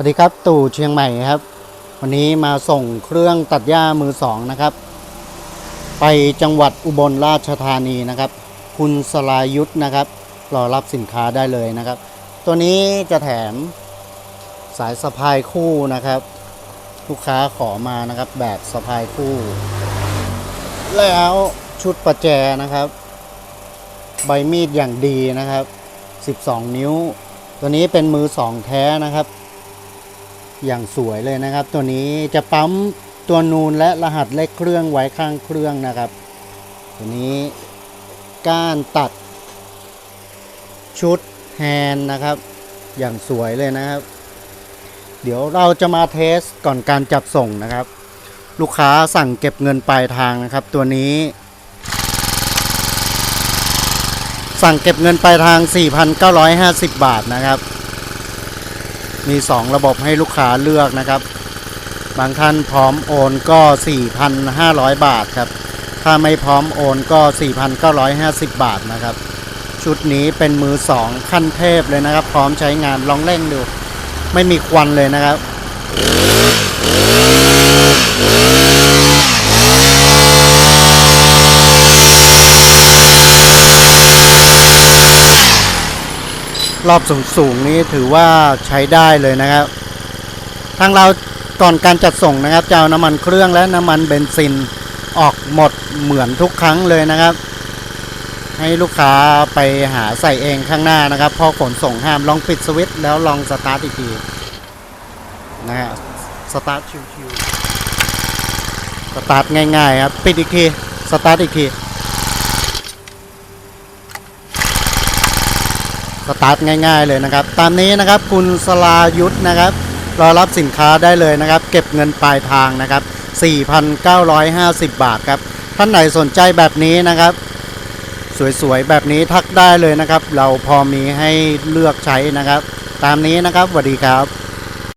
วัสดีครับตู่เชียงใหม่ครับ วันนี้มาส่งเครื่องตัดหญ้ามือสองนะครับ ไปจังหวัดอุบลราชธานีนะครับ คุณสลายุทธนะครับรอรับสินค้าได้เลยนะครับ ตัวนี้จะแถมสายสะพายคู่นะครับ ลูกค้าขอมานะครับแบบสะพายคู่ แล้วชุดประแจนะครับ ใบมีดอย่างดีนะครับ 12 นิ้ว ตัวนี้เป็นมือสองแท้นะครับ อย่างสวยเลยนะครับ ตัวนี้จะปั๊มตัวนูนและรหัสเลขเครื่องไว้ข้างเครื่องนะครับ ตัวนี้ก้านตัด ชุดแฮนนะครับ อย่างสวยเลยนะครับ เดี๋ยวเราจะมาเทสก่อนการจัดส่งนะครับ ลูกค้าสั่งเก็บเงินปลายทางนะครับ ตัวนี้ สั่งเก็บเงินปลายทาง 4,950 บาทนะครับ มี 2 ระบบให้ลูกค้าเลือกนะครับ บางท่านพร้อมโอนก็ 4,500 บาทครับ ถ้าไม่พร้อมโอนก็ 4,950 บาทนะครับ ชุดนี้เป็นมือ 2 ขั้นเทพเลยนะครับ พร้อมใช้งานลองเร่งดู ไม่มีควันเลยนะครับ รอบสูงๆนี้ถือว่าใช้ได้เลยนะครับ ทางเราก่อนการจัดส่งนะครับจะเอาน้ำมันเครื่องและน้ำมันเบนซินออกหมดเหมือนทุกครั้งเลยนะครับ ให้ลูกค้าไปหาใส่เองข้างหน้านะครับพอขนส่งห้ามลองปิดสวิตช์แล้วลองสตาร์ทอีกทีนะฮะสตาร์ทชิวๆสตาร์ทง่ายๆครับปิดอีกทีสตาร์ทอีกที สตาร์ทง่าย ๆ เลยนะครับ ตามนี้นะครับคุณสลายุทธนะครับรอรับสินค้าได้เลยนะครับ เก็บเงินปลายทางนะครับ 4,950 บาทครับ ท่านไหนสนใจแบบนี้นะครับ สวยๆ แบบนี้ทักได้เลยนะครับ เราพอมีให้เลือกใช้นะครับ ตามนี้นะครับสวัสดีครับ